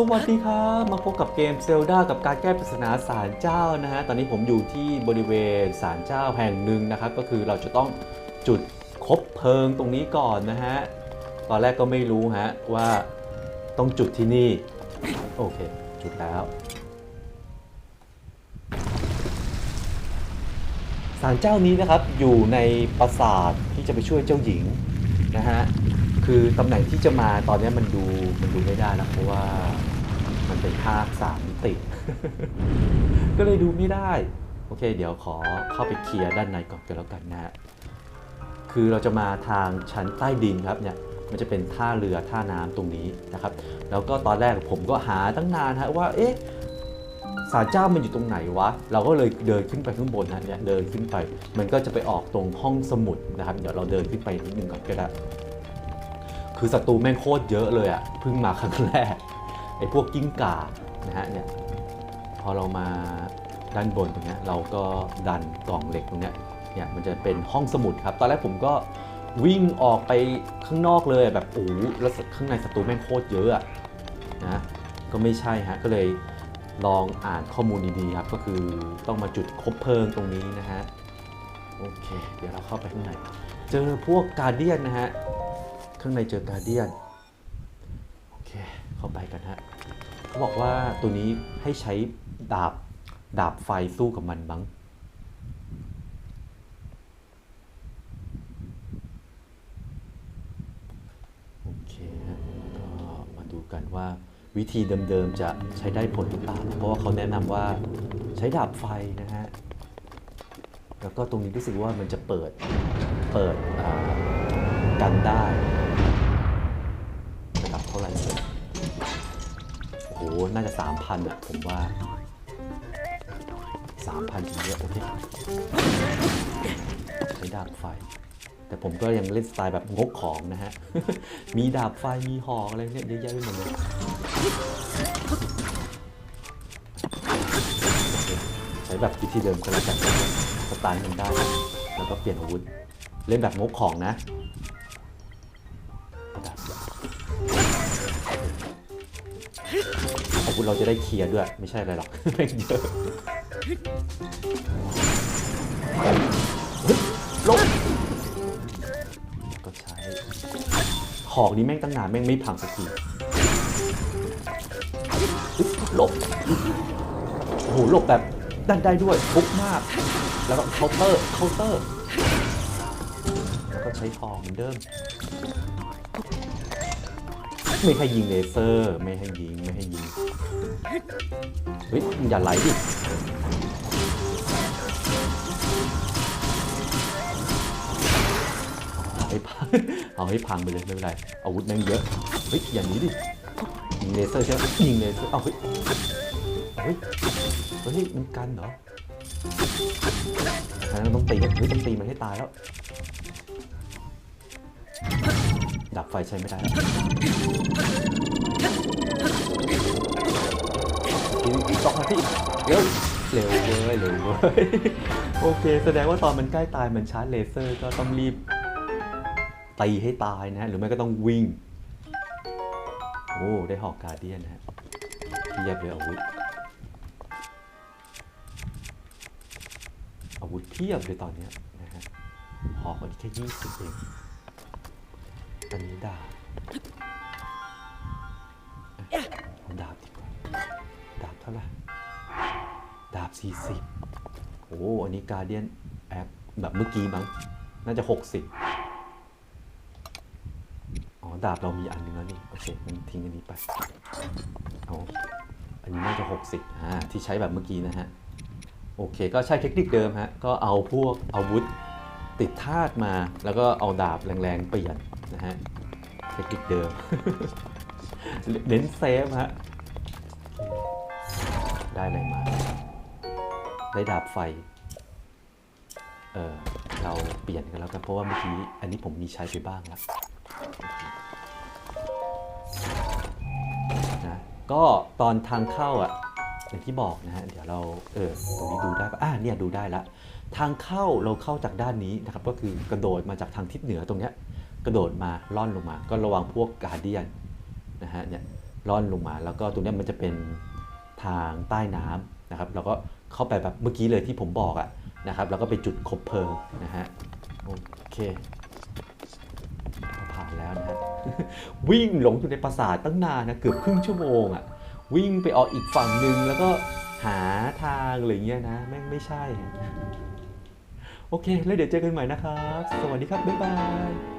สวัสดีครับ มาพบกับเกมเซลดากับการแก้ปริศนาศาลเจ้านะฮะ ตอนนี้ผมอยู่ที่บริเวณศาลเจ้าแห่งหนึ่งนะครับ ก็คือเราจะต้องจุดคบเพลิงตรงนี้ก่อนนะฮะ ตอนแรกก็ไม่รู้ฮะว่าต้องจุดที่นี่ โอเค จุดแล้วศาลเจ้านี้นะครับอยู่ในปราสาทที่จะไปช่วยเจ้าหญิงนะฮะคือตำแหน่งที่จะมาตอนนี้มันดูมันดูไม่ได้นะเพราะว่า เป็นภาพสามมิติ ก็เลยดูไม่ได้ โอเค เดี๋ยวขอเข้าไปเคลียร์ด้านในก่อนกันแล้วกันนะฮะคือเราจะมาทางชั้นใต้ดินครับเนี่ยมันจะเป็นท่าเรือท่าน้ำตรงนี้นะครับ แล้วก็ตอนแรกผมก็หาตั้งนานฮะว่าเอ๊ะศาลเจ้ามันอยู่ตรงไหนวะ เราก็เลยเดินขึ้นไปข้างบนนะเนี่ยเดินขึ้นไป มันก็จะไปออกตรงห้องสมุดนะครับ เดี๋ยวเราเดินขึ้นไปนิดนึงก่อนก็ได้ คือศัตรูแม่งโคตรเยอะเลยอะเพิ่งมาครั้งแรก ไอ้พวกกิ้งก่านะฮะเนี่ยพอเรามาด้านบนตรงเนี้ยเราก็ดันกล่องเหล็กตรงเนี้ยเนี่ยมันจะเป็นห้องสมุดครับ ตอนแรกผมก็วิ่งออกไปข้างนอกเลยแบบโอ้แล้วข้างในศัตรูแม่งโคตรเยอะอะนะก็ไม่ใช่ฮะก็เลยลองอ่านข้อมูลดีๆครับ ก็คือต้องมาจุดคบเพลิงตรงนี้นะฮะโอเค เดี๋ยวเราเข้าไปข้างใน เจอพวกการเดียนนะฮะ ข้างในเจอการเดียน โอเค เข้าไปกันฮะเขาบอกว่าตัวนี้ให้ใช้ดาบดาบไฟสู้กับมันบ้างโอเคฮะก็มาดูกันว่าวิธีเดิมๆจะใช้ได้ผลหรือเปล่าเพราะว่าเขาแนะนำว่าใช้ดาบไฟนะฮะแล้วก็ตรงนี้รู้สึกว่ามันจะเปิดเปิดอ่ากันได้ โอ้โหน่าจะ3,000อะผมว่า3,000ทีเดียวโอเคใช้ดาบไฟ แต่ผมก็ยังเล่นสไตล์แบบงกของนะฮะ มีดาบไฟ มีหอกอะไรเนี่ยเยอะแยะไปหมดเลยใช้แบบวิธีเดิมก็แล้วกันสไตล์ทมันได้ แล้วก็เปลี่ยนอาวุธ เล่นแบบงกของนะ อาวุธเราจะได้เคลียร์ด้วย ไม่ใช่อะไรหรอกแม่งเยอะลบก็ใช้หอกนี้แม่งตั้งนานแม่งไม่พังสักทีหลบโอ้โหหลบแบบดันได้ด้วยฟุกมาก แล้วก็เคาน์เตอร์เคาน์เตอร์แล้วก็ใช้ทองเหมือนเดิมไม่ให้ยิงเลเซอร์ ไม่ให้ยิง ไม่ให้ยิง เฮ้ยมึงอย่าไหลดิเอาให้พังเอาให้พังไปเลยไม่เป็นไรอาวุธแม่งเยอะเฮ้ยอย่างนี้ดิยิงเลเซอร์ใช่ไหมยิงเลเซอร์เอาเฮ้ยเฮ้ยเฮ้ยมันกันเหรอฉะนั้นต้องตีเฮ้ยต้องตีมันให้ตายแล้วดับไฟใช้ไม่ได้แล้ว อีกสองนที่เร็วเร็วเว้ยเร็วเว้ยโอเค แสดงว่าตอนมันใกล้ตายมันชาร์จเลเซอร์ก็ต้องรีบตีให้ตายนะฮะหรือไม่ก็ต้องวิ่ง โอ้ ได้หอกกาเดียนนะฮะเทียบเลยอาวุธอาวุธเพียบเลยตอนนี้นะฮะหอกอันนี้แค่ยี่สิบเองอันนี้ดาบดาบดีกว่า ท่าไหร่ดาบ 40 โอ้อันนี้การเดียนแอคแบบเมื่อกี้มั้ง น่าจะ 60 อ๋อ ดาบเรามีอันนึงแล้วนี่ โอเคงั้นทิ้งอันนี้ไป เอาอันนี้น่าจะ 60อ่าที่ใช้แบบเมื่อกี้นะฮะ โอเค ก็ใช้เทคนิคเดิมฮะ ก็เอาพวกอาวุธติดธาตุมา แล้วก็เอาดาบแรงๆเปลี่ยนนะฮะ เทคนิคเดิม เน้นเซฟฮะ ได้อะไรมา ได้ดาบไฟ เออเราเปลี่ยนกันแล้วกันเพราะว่าเมื่อกี้อันนี้ผมมีใช้ไปบ้างแล้วนะก็ตอนทางเข้าอะอย่างที่บอกนะฮะเดี๋ยวเราเออตรงนี้ดูได้ปะอ่าเนี่ยดูได้ละทางเข้าเราเข้าจากด้านนี้นะครับก็คือกระโดดมาจากทางทิศเหนือตรงเนี้ยกระโดดมาล่อนลงมา ก็ระวังพวกกาเดียนนะฮะเนี่ยล่อนลงมาแล้วก็ตรงเนี้ยมันจะเป็น ทางใต้น้ำนะครับเราก็เข้าไปแบบเมื่อกี้เลยที่ผมบอกอะนะครับแล้วก็ไปจุดคบเพลิงนะฮะโอเคผ่านแล้วนะฮะวิ่งหลงอยู่ในปราสาทตั้งนานนะเกือบครึ่งชั่วโมงอะวิ่งไปออกอีกฝั่งหนึ่งแล้วก็หาทางอะไรเงี้ยนะแม่งไม่ใช่ โอเค แล้วเดี๋ยวเจอกันใหม่นะครับ สวัสดีครับ บ๊ายบาย